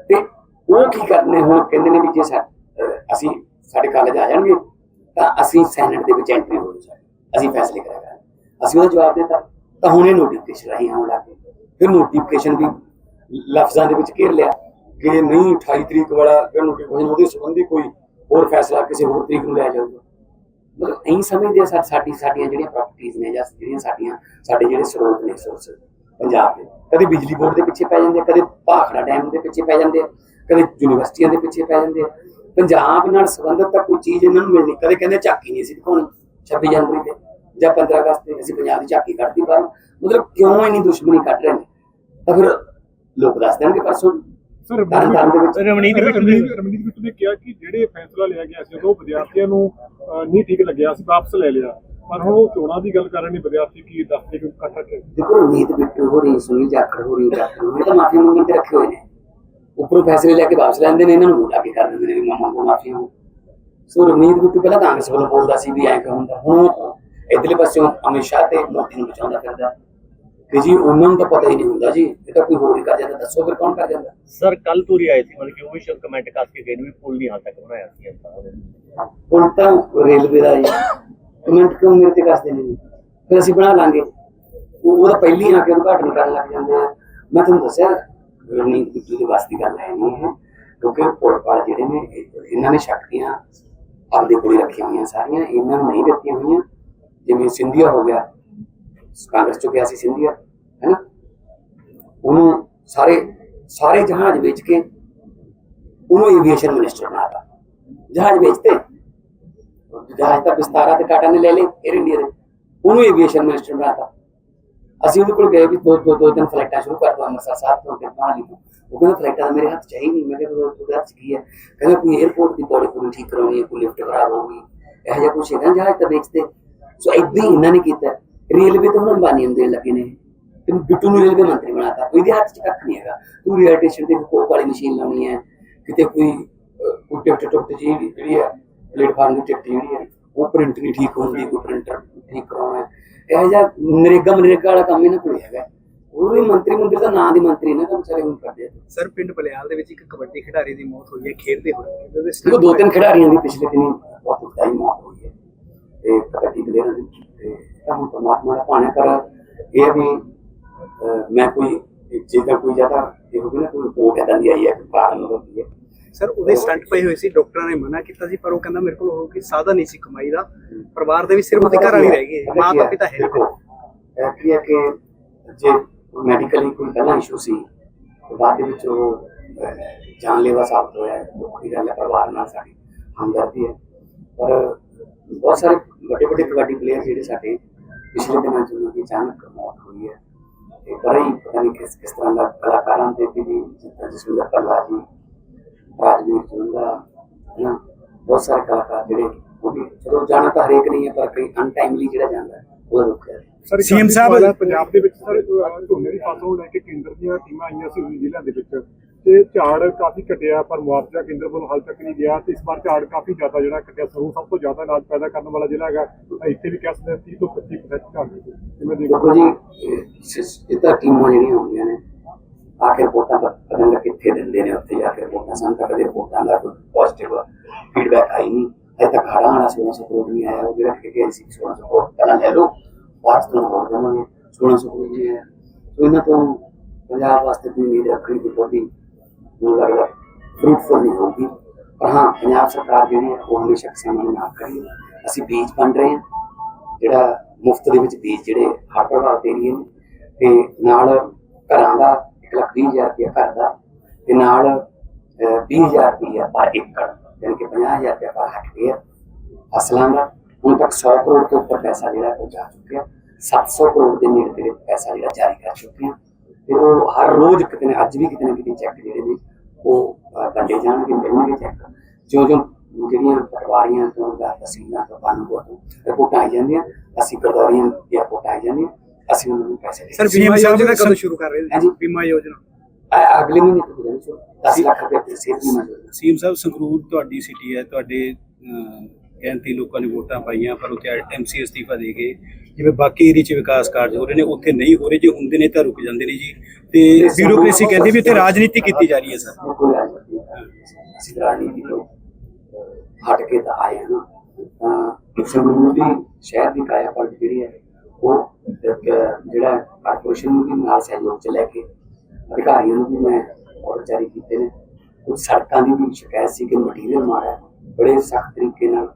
ਤੇ ਉਹ ਕੀ ਕਰਨੇ ਹੁਣ? ਕਹਿੰਦੇ ਨੇ ਵੀ ਜੇ ਸਾ- ਅਸੀਂ ਸਾਡੇ ਕਾਲਜ ਆ ਜਾਣਗੇ ਤਾਂ ਅਸੀਂ ਸੈਨੇਟ ਦੇ ਵਿੱਚ ਐਂਟਰੀ ਹੋ ਜਾਣੀ ਅਸੀਂ ਫੈਸਲੇ ਕਰਾਂਗੇ ਅਸੀਂ ਉਹਦਾ ਜਵਾਬ ਦਿੱਤਾ। ਤਾਂ ਹੁਣ ਇਹ ਨੋਟੀਫਿਕੇਸ਼ਨ ਰਾਹੀਂ ਆਉਣ ਲੱਗ ਗਏ ਫਿਰ ਨੋਟੀਫਿਕੇਸ਼ਨ ਵੀ ਲਫ਼ਜ਼ਾਂ ਦੇ ਵਿੱਚ ਘੇਰ ਲਿਆ ਕਿ ਨਹੀਂ 28 ਤਰੀਕ ਵਾਲਾ ਜਿਹੜਾ ਨੋਟੀਫਿਕੇਸ਼ਨ ਉਹਦੇ ਸੰਬੰਧੀ ਕੋਈ ਹੋਰ ਫੈਸਲਾ ਕਿਸੇ ਹੋਰ ਤਰੀਕ ਨੂੰ ਲਿਆ ਜਾਊਗਾ। ਮਤਲਬ ਐਂ ਸਮਝਦੇ ਆ ਸਾਡੀ, ਸਾਡੀਆਂ ਜਿਹੜੀਆਂ ਪ੍ਰਾਪਰਟੀਆਂ ਨੇ ਜਾਂ ਜਿਹੜੀਆਂ ਸਾਡੀਆਂ, ਸਾਡੇ ਜਿਹੜੇ ਸਰੋਤ ਨੇ ਸੋਰਸ ਪੰਜਾਬ ਦੇ। ਕਦੇ ਬਿਜਲੀ ਬੋਰਡ ਦੇ ਪਿੱਛੇ ਪੈ ਜਾਂਦੇ ਕਦੇ ਭਾਖੜਾ ਡੈਮ ਦੇ ਪਿੱਛੇ ਪੈ ਜਾਂਦੇ ਆ, ਕਦੇ ਯੂਨੀਵਰਸਿਟੀਆਂ ਦੇ ਪਿੱਛੇ ਪੈ ਜਾਂਦੇ ਪੰਜਾਬ ਨਾਲ ਸੰਬੰਧਿਤ ਤਾਂ ਕੋਈ ਚੀਜ਼ ਇਹਨਾਂ ਨੂੰ ਮਿਲਣੀ ਕਦੇ ਕਹਿੰਦੇ ਝਾਕੀ ਨਹੀਂ ਸੀ ਦਿਖਾਉਣੀ 26 ਜਨਵਰੀ ਤੇ ਜਾਂ 15 ਅਗਸਤ ਤੇ ਅਸੀਂ ਪੰਜਾਬ ਦੀ ਝਾਕੀ ਕੱਢਦੀ ਪਰ ਮਤਲਬ ਕਿਉਂ ਇੰਨੀ ਦੁਸ਼ਮਣੀ ਕੱਢ ਰਹੇ ਨੇ? ਤਾਂ ਫਿਰ ਲੋਕ ਦੱਸ ਦੇਣਗੇ ਪਰਸੋਂ ਸਰ ਤਾਰਨ ਦੇ ਵਿੱਚ ਨੇ ਕਿਹਾ ਕਿ ਜਿਹੜੇ ਫੈਸਲਾ ਲਿਆ ਗਿਆ ਸੀ ਉਹ ਵਿਦਿਆਰਥੀਆਂ ਨੂੰ ਨਹੀਂ ਠੀਕ ਲੱਗਿਆ ਸੀ ਵਾਪਸ ਲੈ ਲਿਆ। ਪਰ ਹੁਣ ਉਹ ਚੋਣਾਂ ਦੀ ਗੱਲ ਕਰ ਰਹੇ ਨੇ ਵਿਦਿਆਰਥੀ ਕੀ ਦੱਸਦੇ ਕਿ ਇਕੱਠਾ ਦੇਖੋ ਬਿੱਟੂ ਹੋ ਰਹੀ ਸੁਨੀਲ ਜਾਖੜ ਹੋ ਰਹੀ ਜਾਖੜ ਹੋ ਰਹੀ ਤਾਂ ਮਾਫੀ ਮੰਗਣ ਤੇ ਰੱਖੇ ਹੋਏ ਨੇ। ਉੱਪਰੋਂ ਫੈਸਲੇ ਲੈ ਕੇ ਵਾਪਸ ਲੈਂਦੇ ਨੇ ਇਹਨਾਂ ਨੂੰ ਮੂਡ ਕੇ ਕਰ ਦਿੰਦੇ ਨੇ ਵੀ ਮਾਮਾ ਕੋ ਮਾਫੀ ਹੋ ਸੋ ਰਣਜੀਤ ਬਿੱਟੂ ਪਹਿਲਾਂ ਕਾਂਗਰਸ ਵੱਲੋਂ ਬੋਲਦਾ ਸੀ ਵੀ ਐਂ ਕਿਉਂ ਹੁੰਦਾ। ਹੁਣ ਇਧਰਲੇ ਪਾਸਿਓਂ ਅਮਿਤ ਸ਼ਾਹ ਤੇ ਮੋਦੀ ਨੂੰ ਬਚਾਉਂਦਾ ਫਿਰਦਾ। ਕਿ ਜੀ ਉਹਨਾਂ ਨੂੰ ਤਾਂ ਪਤਾ ਹੀ ਨਹੀਂ ਹੁੰਦਾ ਜੀ ਇਹ ਤਾਂ ਕੋਈ ਹੋਰ ਹੀ ਕਰ ਜਾਂਦਾ ਦੱਸੋ ਫਿਰ ਕੌਣ ਕਰ ਜਾਂਦਾ? ਸਰ ਕੱਲ ਤੂਰੀ ਆਏ ਸੀ ਮਤਲਬ ਕਿ ਉਹ ਵੀ ਸ਼ਬ ਕਮੈਂਟ ਕਰਕੇ ਗਏ ਨੇ ਵੀ ਪੁੱਲ ਨਹੀਂ ਹਾਲ ਤੱਕ ਬਣਾਇਆ ਸੀ ਆਪਾਂ ਹੁਣ ਤਾਂ ਰੇਲਵੇ ਦਾ ਜੀ ਕਮੈਂਟ ਕਿਉਂ ਮੇਰੇ ਤੇ ਕੱਸਦੇ ਨੇ? ਫਿਰ ਅਸੀਂ ਬਣਾ ਲਾਂਗੇ। ਉਹ ਉਹਦਾ ਪਹਿਲੀ ਆ ਕੇ ਉਦਘਾਟਨ ਕਰਨ ਲੱਗ ਜਾਂਦੇ ਆ। ਮੈਂ ਤੁਹਾਨੂੰ ਦੱਸਿਆ ਰਣਨੀਤ ਬਿੱਟੂ ਦੇ ਵਾਸਤੇ ਗੱਲ ਹੈ ਨਹੀਂ ਹੈ ਕਿਉਂਕਿ ਪੁਲ ਪਾਲ ਜਿਹੜੇ ਨੇ ਇਹ- ਇਹਨਾਂ ਨੇ ਸ਼ਕਤੀਆਂ ਆਪਦੇ ਕੋਲ ਹੀ ਰੱਖੀਆਂ ਹੋਈਆਂ ਸਾਰੀਆਂ ਇਹਨਾਂ ਨੂੰ ਨਹੀਂ ਦਿੱਤੀਆਂ ਹੋਈਆਂ ਜਿਵੇਂ ਸਿੰਧੀਆ ਹੋ ਗਿਆ ਕਾਂਗਰਸ ਚੋਂ ਗਿਆ ਸੀ ਸਿੰਧੀਆ ਹੈਨਾ ਉਹਨੂੰ ਸਾਰੇ ਸਾਰੇ ਜਹਾਜ਼ ਵੇਚ ਕੇ ਉਹਨੂੰ ਐਵੀਏਸ਼ਨ ਮਿਨਿਸਟਰ ਬਣਾਤਾ ਜਹਾਜ਼ ਵੇਚਤੇ ਜਹਾਜ਼ ਦਾ ਵਿਸਤਾਰਾ ਤੇ ਟਾਟਾ ਨੇ ਲੈ ਲਏ 에ਅਰ ਇੰਡੀਆ ਦੇ ਉਹਨੂੰ ਐਵੀਏਸ਼ਨ ਮਿਨਿਸਟਰ ਬਣਾਤਾ ਅਸੀਂ ਉਹਦੇ ਕੋਲ ਗਏ ਵੀ ਦੋ ਦੋ ਦੋ ਤਿੰਨ ਫਲਾਈਟਾਂ ਸ਼ੁਰੂ ਕਰ ਦੋ ਅੰਮ੍ਰਿਤਸਰ ਸਾਹਿਬ ਤੋਂ ਤੇ ਮਹਾਲੀ ਤੋਂ ਉਹ ਕਹਿੰਦਾ ਫਲਾਈਟਾਂ ਤਾਂ ਮੇਰੇ ਹੱਥ ਚ ਹੈ ਹੀ ਨਹੀਂ। ਮੈਂ ਕਿਹਾ ਤੁਹਾਡੇ ਹੱਥ ਚ ਕੀ ਹੈ? ਕਹਿੰਦਾ ਕੋਈ 에ਅਰਪੋਰਟ ਦੀ ਬੋਡੀ ਪੂਰੀ ਠੀਕ ਕਰਾਉਣੀ ਹੈ, ਕੋਈ ਲਿਫਟ ਖਰਾਬ ਹੋ ਗਈ, ਇਹੋ ਜਿਹਾ ਕੁਛ ਹੈਗਾ ਜਹਾਜ਼ ਤਾਂ ਵੇਚਦੇ। ਸੋ ਏਦਾਂ ਹੀ ਇਹਨਾਂ ਨੇ ਕੀਤਾ। ਰੇਲਵੇ ਤਾਂ ਹੁਣ ਅੰਬਾਨੀ ਨੂੰ ਦੇਣ ਲੱਗੇ ਨੇ। ਤੇ ਬਿੱਟੂ ਨੂੰ ਰੇਲਵੇ ਮੰਤਰੀ ਬਣਾਤਾ। ਉਹਦੇ ਹੱਥ ਚ ਕੱਖ ਨਹੀਂ ਹੈਗਾ। ਤੂੰ ਰੇਲਵੇ ਸਟੇਸ਼ਨ ਤੇ ਕੋਕ ਵਾਲੀ ਮਸ਼ੀਨ ਲਾਉਣੀ ਹੈ, ਕਿਤੇ ਕੋਈ ਕੋਈ ਟਿਕਟ ਟੁਕਟ ਜੀ ਜਿਹੜੀ ਹੈ ਪਲੇਟਫਾਰਮ ਦੀ ਟਿਕਟ ਜਿਹੜੀ ਹੈ, ਉਹ ਪ੍ਰਿੰਟ ਨਹੀਂ ਠੀਕ ਹੁੰਦੀ, ਕੋਈ ਪ੍ਰਿੰਟਰ ਠੀਕ ਕਰਾਉਣਾ ਹੈ। ਇਹ ਜਿਹਾ ਨਰੇਗਾ ਮਨਰੇਗਾ ਵਾਲਾ ਕੰਮ ਇਹਨਾਂ ਕੋਲ ਹੈਗਾ। ਉਹ ਵੀ ਮੰਤਰੀ ਮੰਤਰੀ ਦਾ ਨਾਂ ਦੀ ਮੰਤਰੀ ਨੇ ਤਾਂ ਵਿਚਾਰੇ ਹੁਣ ਕਰਦੇ ਆ। ਸਰ ਪਿੰਡ ਬਲਿਆਲ ਦੇ ਵਿੱਚ ਇੱਕ ਕਬੱਡੀ ਖਿਡਾਰੀ ਦੀ ਮੌਤ ਹੋਈ ਹੈ ਖੇਡਦੇ ਹੋਏ। ਦੇਖੋ ਦੋ ਤਿੰਨ ਖਿਡਾਰੀਆਂ ਦੀ ਪਿਛਲੇ ਦਿਨੀ ਬਹੁਤ ਦੁਖਦਾਈ ਮੌਤ ਹੋਈ ਹੈ। ਤੇ ਕਬੱਡੀ ਪਲੇਅਰਾਂ ਦੀ ਤੇ ਤਾਂ ਹੁਣ ਪਰਮਾਤਮਾ ਦਾ ਪਾਣਾ ਪਰ ਇਹ ਹੈ ਵੀ ਮੈਂ ਕੋਈ ਜੇ ਤਾਂ ਕੋਈ ਜ਼ਿਆਦਾ ਇਹ ਹੋਵੇ ਨਾ ਕੋਈ ਰਿਪੋਰਟ ਏਦਾਂ ਦੀ ਆਈ ਹੈ ਕਿ ਕਾਰਨ ਹੁੰਦੀ ਹੈ ਸਰ ਉਹਦੇ ਸਟੰਟ ਪਏ ਹੋਏ ਸੀ ਡਾਕਟਰਾਂ ਨੇ ਮਨਾ ਕੀਤਾ ਸੀ ਪਰ ਉਹ ਕਹਿੰਦਾ ਮੇਰੇ ਕੋਲ ਹੋਰ ਕੋਈ ਸਾਧਨ ਨਹੀਂ ਸੀ ਕਮਾਈ ਦਾ। ਪਰਿਵਾਰ ਦੇ ਵੀ ਸਿਰਫ ਉਹਦੇ ਘਰ ਵਾਲੀ ਰਹਿ ਗਈ ਮਾਂ ਕੀ ਤਾਂ ਪਿਤਾ ਹੈ ਕੀ ਹੈ ਕਿ ਜੇ ਮੈਡੀਕਲੀ ਕੋਈ ਪਹਿਲਾਂ ਇਸ਼ੂ ਸੀ ਬਾਅਦ ਦੇ ਵਿੱਚ ਉਹ ਜਾਨਲੇਵਾ ਸਾਬਤ ਹੋਇਆ ਹੈ। ਦੁੱਖ ਗੱਲ ਹੈ ਪਰਿਵਾਰ ਨਾਲ ਸਾਡੀ ਹਮਦਰਦੀ ਹੈ। ਪਰ ਬਹੁਤ ਸਾਰੇ ਵੱਡੇ ਵੱਡੇ ਕਬੱਡੀ ਪਲੇਅਰ ਜਿਹੜੇ ਸਾਡੇ ਪਿਛਲੇ ਦਿਨਾਂ 'ਚ ਉਹਨਾਂ ਦੀ ਅਚਾਨਕ ਮੌਤ ਹੋਈ ਹੈ। ਤੇ ਬੜਾ ਹੀ ਪਤਾ ਨਹੀਂ ਕਿਸ ਕਿਸ ਤਰ੍ਹਾਂ ਦਾ ਕਲਾਕਾਰਾਂ ਦੇ ਵੀ ਜਿੱਦਾਂ ਜਸਵਿੰਦਰ ਕੱਲਾ ਜੀ ਰਾਜਵੀਰ ਜੁੰਦਾ ਨਾ ਬਹੁਤ ਸਾਰੇ ਕਲਾਕਾਰ ਜਿਹੜੇ ਉਹ ਵੀ ਚਲੋ ਜਾਣਾ ਤਾਂ ਹਰੇਕ ਨਹੀਂ ਹੈ ਪਰ ਕਈ ਅਨਟਾਈਮਲੀ ਜਿਹੜਾ ਜਾਂਦਾ ਉਹ ਰੁਕ ਜਾਂਦਾ ਹੈ। ਸਰ ਇੱਕ CM ਅੱਗੇ ਸਾਹਿਬ- ਪੰਜਾਬ ਦੇ ਵਿੱਚ ਸਰ ਝੋਨੇ ਦੀ ਫਸਲ ਨੂੰ ਲੈ ਕੇ ਕੇਂਦਰ ਦੀਆਂ ਟੀਮਾਂ ਆਈਆਂ ਸੀ ਜ਼ਿਲ੍ਹਿਆਂ ਦੇ ਵਿੱਚ ਤੇ ਝਾੜ ਕਾਫੀ ਘਟਿਆ ਪਰ ਮੁਆਵਜ਼ਾ ਕੇਂਦਰ ਵੱਲੋਂ ਹਾਲ ਤੱਕ ਨਹੀਂ ਗਿਆ ਤੇ ਇਸ ਵਾਰ ਝਾੜ ਕਾਫੀ ਜ਼ਿਆਦਾ ਜਿਹੜਾ ਘਟਿਆ ਸਰੂ ਸਭ ਤੋਂ ਜ਼ਿਆਦਾ ਅਨਾਜ ਪੈਦਾ ਕਰਨ ਵਾਲਾ ਜ਼ਿਲ੍ਹਾ ਹੈਗਾ ਇੱਥੇ ਵੀ ਕਹਿ ਸਕਦੇ ਹਾਂ 30 ਤੋਂ 25% ਝਾੜ ਜਿਵੇਂ ਦੇਖੋ ਜੀ ਇਹ ਤਾਂ ਟੀਮਾਂ ਜਿਹੜੀਆਂ ਹੁੰਦੀਆਂ ਨੇ ਆਖਿਰ ਰਿਪੋਰਟਾਂ ਦਾ ਪਤਾ ਨਹੀਂ ਕਿੱਥੇ ਦਿੰਦੇ ਨੇ ਉੱਥੇ ਜਾ ਕੇ ਰਿਪੋਰਟਾਂ ਸਾਨੂੰ ਤਾਂ ਕਦੇ ਰਿਪੋਰਟਾਂ ਦਾ ਕੋਈ ਪੋਜ਼ਿਟਿਵ ਫੀਡਬੈਕ ਆਈ ਨਹੀਂ ਅਜੇ ਤੱਕ ਹਾੜਾ ਆਣਾ 1600 ਸਪੋਰਟ ਨਹੀਂ ਆਇਆ, ਉਹ ਜਿਹੜਾ ਕਿ ਸੀ 1600 ਸਪੋਰਟ ਪਹਿਲਾਂ ਲੈ ਲਓ, ਬਾਅਦ ਤੋਂ ਹੋਰ ਜਾਵਾਂਗੇ 1600 ਸਪੋਰਟ ਨਹੀਂ ਆਇਆ। ਸੋ ਇਹਨਾਂ ਤੋਂ ਪੰਜਾਬ ਵਾਸਤੇ ਕੋਈ ਉਮੀਦ ਰੱਖਣੀ ਦੀ ਬਹੁਤੀ ਮੈਨੂੰ ਲੱਗਦਾ ਫਰੂਟਫੁਲ ਨਹੀਂ ਹੋਊਗੀ। ਪਰ ਹਾਂ, ਪੰਜਾਬ ਸਰਕਾਰ ਜਿਹੜੀ ਹੈ, ਉਹ ਹਮੇਸ਼ਾ ਕਿਸਾਨਾਂ ਨੂੰ ਨਾਲ ਖੜੀ ਹੈ। ਅਸੀਂ ਬੀਜ ਬਣ ਰਹੇ ਹਾਂ, ਜਿਹੜਾ ਮੁਫਤ ਦੇ ਵਿੱਚ ਬੀਜ ਜਿਹੜੇ ਹੱਟ ਪ੍ਰਭਾਵ ਦੇ ਏਰੀਏ ਨੇ, ਤੇ ਨਾਲ ਘਰਾਂ ਦਾ ਲੱਖ ਵੀਹ ਹਜ਼ਾਰ ਘਰ ਦਾ ਤੇ ਨਾਲ ਅਹ, ਵੀਹ ਪਰ ਏਕੜ ਯਾਨੀ ਕਿ 50000 ਰੁਪਇਆ ਪਰ ਹੈਕਟੇਅਰ ਫਸਲਾਂ ਦਾ। ਹੁਣ ਤੱਕ 100 ਕਰੋੜ ਤੋਂ ਉੱਪਰ ਪੈਸਾ ਜਿਹੜਾ ਉਹ ਜਾ ਚੁੱਕਿਆ। 700 ਕਰੋੜ ਦੇ ਨੇੜੇ ਤੇੜੇ ਪੈਸਾ ਜਿਹੜਾ ਜਾਰੀ ਕਰ ਚੁੱਕੇ ਹਾਂ ਤੇ ਉਹ ਹਰ ਰੋਜ਼ ਕਿਤੇ ਨਾ ਅੱਜ ਵੀ ਕਿਤੇ ਨਾ ਕਿਤੇ ਚੈੱਕ ਜਿਹੜੇ ਨੇ ਉਹ ਕੱਢੇ ਜਾਣਗੇ ਮਿਲਣਗੇ ਚੈੱਕ ਜਿਉਂ ਜਿਉਂ ਜਿਹੜੀਆਂ ਪਟਵਾਰੀਆਂ ਤੋਂ ਜਾਂ ਤਹਿਸੀਲਾਂ ਤੋਂ ਕਾਨੂੰਗੋ ਤੋਂ ਰਿਪੋਰਟਾਂ ਆਈ ਜਾਂਦੀਆਂ ਅਸੀਂ ਪਟਵਾਰੀਆਂ ਦੀ ਰਿਪੋਰਟਾਂ ਆਈ ਜਾਂਦੀਆਂ। ਅਸੀਂ ਉਹਨਾਂ ਨੂੰ ਪੈਸੇ ਦੇ ਸਰ ਬੀਮਾ। ਯੋਜਨਾ ਕਦੋਂ ਸ਼ੁਰੂ ਕਰ ਰਹੇ ਹਾਂਜੀ। ਹੋ ਬੀਮਾ ਯੋਜਨਾ। ਅਗਲੇ ਮਹੀਨੇ ਤੋਂ ਜਾਣੀ ਸ਼ੁਰੂ। 10 ਲੱਖ ਰੁਪਏ ਦੀ ਸਿਹਤ ਬੀਮਾ ਯੋਜਨਾ। ਸੀਐਮ ਸਾਹਿਬ ਸੰਗਰੂਰ ਤੁਹਾਡੀ ਸਿਟੀ ਹੈ ਤੁਹਾਡੇ ਗਿਣਤੀ ਲੋਕਾਂ ਨੇ ਵੋਟਾਂ ਪਾਈਆਂ ਪਰ ਉੱਥੇ ਐਮਸੀ ਅਸਤੀਫਾ ਦੇ ਗਏ ਜਿਵੇਂ ਬਾਕੀ ਏਰੀਏ 'ਚ ਵਿਕਾਸ ਕਾਰਜ ਹੋ ਰਹੇ ਨੇ ਉੱਥੇ ਨਹੀਂ ਹੋ ਰਹੇ ਜੇ ਹੁੰਦੇ ਨੇ ਤਾਂ ਰੁਕ ਜਾਂਦੇ ਨੇ ਜੀ। ਤੇ ਬਿਊਰੋਕ੍ਰੇਸੀ ਕਹਿੰਦੀ ਵੀ ਉੱਥੇ ਰਾਜਨੀਤੀ ਕੀਤੀ ਜਾ ਰਹੀ ਹੈ ਸਰ। ਕੋਈ ਰਾਜਨੀਤੀ। ਅਸੀਂ ਤਾਂ ਰਾਜਨੀਤੀ ਤੋਂ ਹਟ ਕੇ ਤਾਂ ਆਏ ਹਾਂ। ਨਾ ਤਾਂ ਸੰਗਰੂਰ ਦੀ ਸ਼ਹਿਰ ਦੀ ਕਾਇਆ ਪਲਟ ਜਿਹੜੀ ਹੈ ਉਹ ਜਿਹੜਾ ਕਾਰਪੋਰੇਸ਼ਨ ਨੂੰ ਵੀ ਨਾਲ ਸਹਿਯੋਗ ਚ ਲੈ ਕੇ ਅਧਿਕਾਰੀਆਂ ਨੂੰ ਵੀ ਮੈਂ ਆਰਡਰ ਜਾਰੀ ਕੀਤੇ ਨੇ। ਕੁਝ ਸੜਕਾਂ ਦੀ ਵੀ ਸ਼ਿਕਾਇਤ ਸੀ ਕਿ ਮਟੀਰੀਅਲ ਮਾੜਾ ਹੈ। ਬੜੇ ਸਖਤ ਤਰੀਕੇ ਨਾਲ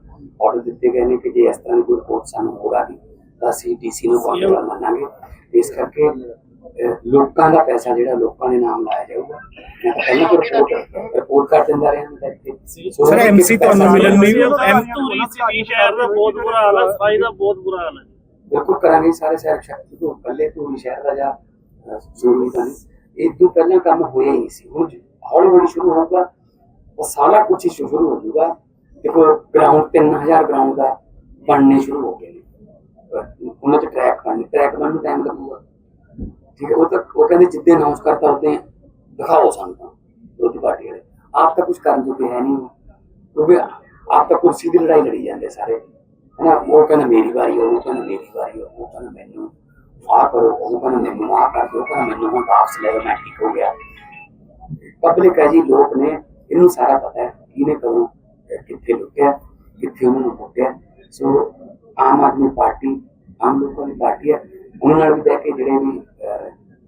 ਆਰਡਰ ਦਿੱਤੇ ਗਏ ਨੇ ਕਿ ਜੇ ਇਸ ਤਰ੍ਹਾਂ ਦੀ ਕੋਈ ਰਿਪੋਰਟ ਸਾਨੂੰ ਆ ਗਈ ਤਾਂ ਅਸੀਂ ਡੀਸੀ ਨੂੰ ਕਾਲ ਮੰਨਾਂਗੇ। ਇਸ ਕਰਕੇ ਲੋਕਾਂ ਦਾ ਪੈਸਾ ਜਿਹੜਾ ਲੋਕਾਂ ਦੇ ਨਾਮ ਲਾਇਆ ਜਾਊਗਾ। ਮੈਂ ਤਾਂ ਪਹਿਲਾਂ ਕੋਈ ਰਿਪੋਰਟ ਰਿਪੋਰਟ ਕਰ ਦਿੰਦਾ ਰਿਹਾ ਤਾਂ ਇੱਥੇ। ਸੋ ਸਰ ਐਮਸੀ ਤੁਹਾਨੂੰ ਮਿਲਣ ਨਹੀਂ ਐਮ ਧੂਰੀ ਸਿਟੀ ਸ਼ਹਿਰ ਦਾ ਬਹੁਤ ਬੁਰਾ ਹਾਲ ਹੈ ਸਫ਼ਾਈ ਦਾ ਬਹੁਤ ਬੁਰਾ ਹਾਲ ਹੈ। ਬਿਲਕੁਲ ਕਰਾਂਗੇ ਸਾਰੇ ਸ਼ਹਿਰ ਸ਼ਹਿਰ ਤੋਂ ਪਹਿਲੇ ਤੋਂ ਸ਼ਹਿਰ ਦਾ ਜਾਂ ਜ਼ਰੂਰੀ ਤਾਂ ਇਹ ਤੋਂ ਪਹਿਲਾਂ ਕੰਮ ਹੋਇਆ ਹੀ ਸੀ। ਹੁਣ ਹੌਲੀ ਹੌਲੀ ਸ਼ੁਰੂ ਹੋਊਗਾ, ਤਾਂ ਸਾਰਾ ਕੁਝ ਹੀ ਸ਼ੁਰੂ ਹੋ ਜਾਊਗਾ। ਦੇਖੋ ਗਰਾਊਂਡ 3000 ਗਰਾਊਂਡ ਦਾ ਬਣਨੇ ਸ਼ੁਰੂ ਹੋ ਗਏ ਨੇ। ਉਹਨਾਂ ਚ ਟਰੈਕ ਬਣਨੇ ਟਰੈਕ ਬਣਨ ਨੂੰ ਟਾਈਮ ਲੱਗੂਗਾ। ਠੀਕ ਹੈ, ਉਹ ਤਾਂ, ਉਹ ਕਹਿੰਦੇ ਜਿੱਦੇ ਅਨਾਉਂਸ ਕਰਤਾ ਉਦੋਂ ਦਿਖਾਓ ਸਾਨੂੰ ਤਾਂ ਵਿਰੋਧੀ ਪਾਰਟੀ ਵਾਲੇ। ਆਪ ਤਾਂ ਕੁਝ ਕਰਨ ਜੋਗੇ ਹੈ ਨਹੀਂ ਕਿਉਂਕਿ ਆਪ ਤਾਂ ਕੁਰਸੀ ਦੀ ਲੜਾਈ ਲੜੀ ਜਾਂਦੇ ਸਾਰੇ। ਹਨਾ ਉਹ ਕਹਿੰਦਾ ਮੇਰੀ ਵਾਰੀ ਉਹ ਕਹਿੰਦਾ ਮੇਰੀ ਵਾਰੀ ਉਹ ਕਹਿੰਦਾ ਮੈਨੂੰ ਆ ਕਰੋ ਉਹ ਕਹਿੰਦਾ ਮੈਨੂੰ ਆ ਕਰ ਦਿਓ ਕਹਿੰਦਾ ਮੈਨੂੰ ਹੁਣ ਵਾਪਸ ਲੈ ਮੈਂ ਠੀਕ ਹੋ ਗਿਆ ਪਬਲਿਕ ਹੈ ਜੀ ਲੋਕ ਨੇ ਇਹਨੂੰ ਸਾਰਾ ਪਤਾ ਹੈ ਕਿਹਨੇ ਕਦੋਂ ਕਿੱਥੇ ਲੁਕਿਆ ਕਿੱਥੇ ਉਹਨਾਂ ਪੁੱਟਿਆ ਸੋ ਆਮ ਆਦਮੀ ਪਾਰਟੀ ਆਮ ਲੋਕਾਂ ਦੀ ਪਾਰਟੀ ਹੈ ਉਹਨਾਂ ਨਾਲ ਵੀ ਬਹਿ ਕੇ ਜਿਹੜੇ ਵੀ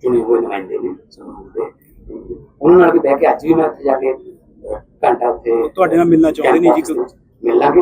ਚੁਣੇ ਹੋਏ ਨੁਮਾਇੰਦੇ ਨੇ ਸਮੂਹ ਦੇ ਉਹਨਾਂ ਨਾਲ ਵੀ ਬਹਿ ਕੇ ਅੱਜ ਵੀ ਮੈਂ ਉੱਥੇ ਜਾ ਕੇ ਘੰਟਾ ਉੱਥੇ ਤੁਹਾਡੇ ਨਾਲ ਮਿਲਣਾ ਚਾਹੁੰਦੇ ਨੇ ਜੀ? ਮਿਲਾਂਗੇ